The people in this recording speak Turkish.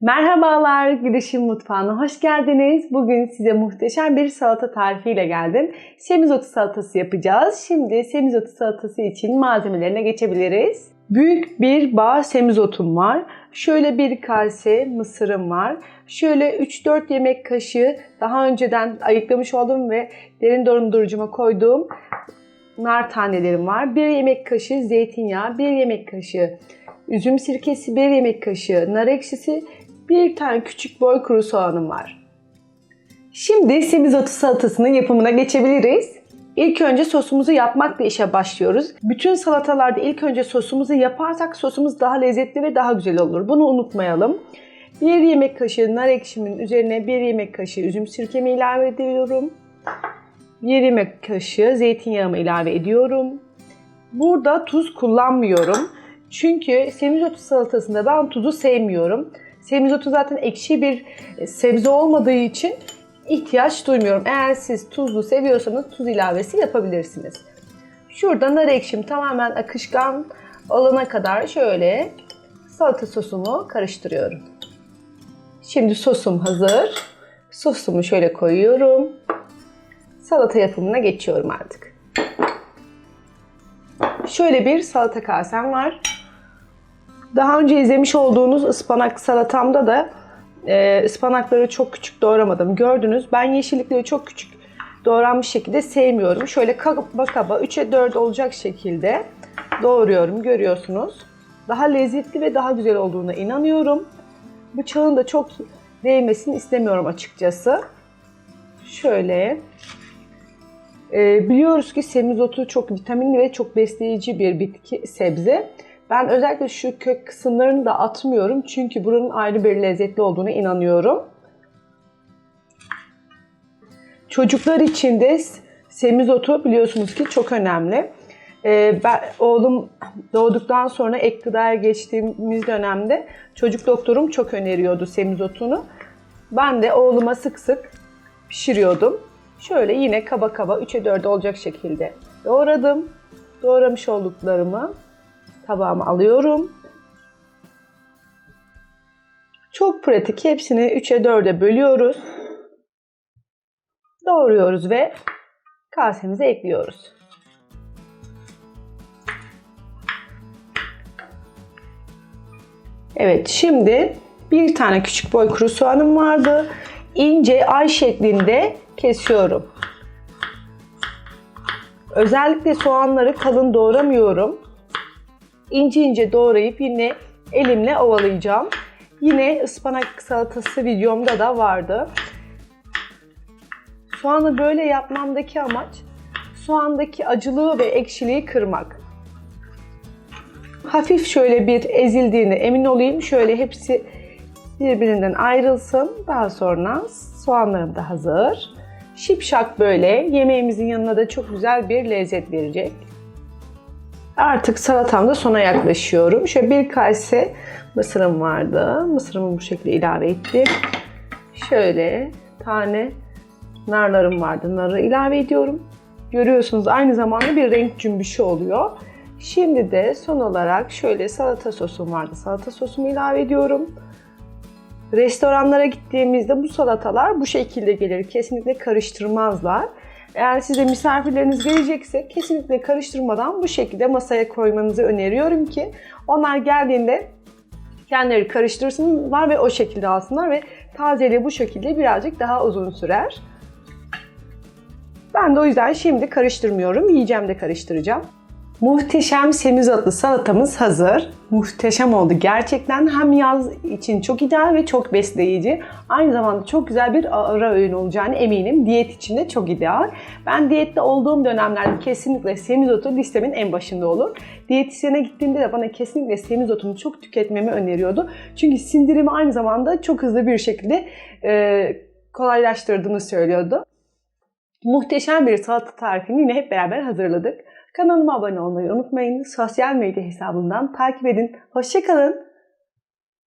Merhabalar Gülüşüm Mutfağı'na hoş geldiniz. Bugün size muhteşem bir salata tarifiyle geldim. Semizotu salatası yapacağız. Şimdi semizotu salatası için malzemelerine geçebiliriz. Büyük bir bağ semizotum var. Şöyle bir kase mısırım var. Şöyle 3-4 yemek kaşığı daha önceden ayıklamış olduğum ve derin dondurucuma koyduğum nar tanelerim var. 1 yemek kaşığı zeytinyağı, 1 yemek kaşığı üzüm sirkesi, 1 yemek kaşığı nar ekşisi, bir tane küçük boy kuru soğanım var. Şimdi semizotu salatasının yapımına geçebiliriz. İlk önce sosumuzu yapmakla işe başlıyoruz. Bütün salatalarda ilk önce sosumuzu yaparsak sosumuz daha lezzetli ve daha güzel olur. Bunu unutmayalım. 1 yemek kaşığı nar ekşimin üzerine 1 yemek kaşığı üzüm sirkemi ilave ediyorum. 1 yemek kaşığı zeytinyağımı ilave ediyorum. Burada tuz kullanmıyorum. Çünkü semizotu salatasında ben tuzu sevmiyorum. Semizotu zaten ekşi bir sebze olmadığı için ihtiyaç duymuyorum. Eğer siz tuzlu seviyorsanız tuz ilavesi yapabilirsiniz. Şurada nar ekşim tamamen akışkan olana kadar şöyle salata sosumu karıştırıyorum. Şimdi sosum hazır. Sosumu şöyle koyuyorum. Salata yapımına geçiyorum artık. Şöyle bir salata kasem var. Daha önce izlemiş olduğunuz ıspanak salatamda da e, ıspanakları çok küçük doğramadım. Gördünüz ben yeşillikleri çok küçük doğranmış şekilde sevmiyorum. Şöyle kaba kaba 3'e 4 olacak şekilde doğruyorum görüyorsunuz. Daha lezzetli ve daha güzel olduğuna inanıyorum. Bıçağın da çok değmesini istemiyorum açıkçası. Şöyle e, biliyoruz ki semizotu çok vitaminli ve çok besleyici bir bitki sebze. Ben özellikle şu kök kısımlarını da atmıyorum. Çünkü buranın ayrı bir lezzetli olduğuna inanıyorum. Çocuklar için de semizotu biliyorsunuz ki çok önemli. Ee, ben, oğlum doğduktan sonra ek gıdaya geçtiğimiz dönemde çocuk doktorum çok öneriyordu semizotunu. Ben de oğluma sık sık pişiriyordum. Şöyle yine kaba kaba 3'e 4 olacak şekilde doğradım. Doğramış olduklarımı tabağıma alıyorum. Çok pratik. Hepsini 3'e 4'e bölüyoruz. Doğruyoruz ve kasemize ekliyoruz. Evet şimdi bir tane küçük boy kuru soğanım vardı. İnce ay şeklinde kesiyorum. Özellikle soğanları kalın doğramıyorum ince ince doğrayıp yine elimle ovalayacağım. Yine ıspanak salatası videomda da vardı. Soğanı böyle yapmamdaki amaç soğandaki acılığı ve ekşiliği kırmak. Hafif şöyle bir ezildiğini emin olayım. Şöyle hepsi birbirinden ayrılsın. Daha sonra soğanlarım da hazır. Şipşak böyle yemeğimizin yanına da çok güzel bir lezzet verecek. Artık salatam da sona yaklaşıyorum. Şöyle bir kase mısırım vardı. Mısırımı bu şekilde ilave ettim. Şöyle tane narlarım vardı. Narı ilave ediyorum. Görüyorsunuz aynı zamanda bir renk cümbüşü oluyor. Şimdi de son olarak şöyle salata sosum vardı. Salata sosumu ilave ediyorum. Restoranlara gittiğimizde bu salatalar bu şekilde gelir. Kesinlikle karıştırmazlar. Eğer size misafirleriniz gelecekse kesinlikle karıştırmadan bu şekilde masaya koymanızı öneriyorum ki onlar geldiğinde kendileri karıştırsınlar ve o şekilde alsınlar ve tazeliği bu şekilde birazcık daha uzun sürer. Ben de o yüzden şimdi karıştırmıyorum. Yiyeceğim de karıştıracağım. Muhteşem semizotlu salatamız hazır. Muhteşem oldu gerçekten. Hem yaz için çok ideal ve çok besleyici. Aynı zamanda çok güzel bir ara öğün olacağını eminim. Diyet için de çok ideal. Ben diyette olduğum dönemlerde kesinlikle semizotu listemin en başında olur. Diyetisyene gittiğimde de bana kesinlikle semizotumu çok tüketmemi öneriyordu. Çünkü sindirimi aynı zamanda çok hızlı bir şekilde e, kolaylaştırdığını söylüyordu. Muhteşem bir salata tarifini yine hep beraber hazırladık. Kanalıma abone olmayı unutmayın. Sosyal medya hesabından takip edin. Hoşçakalın.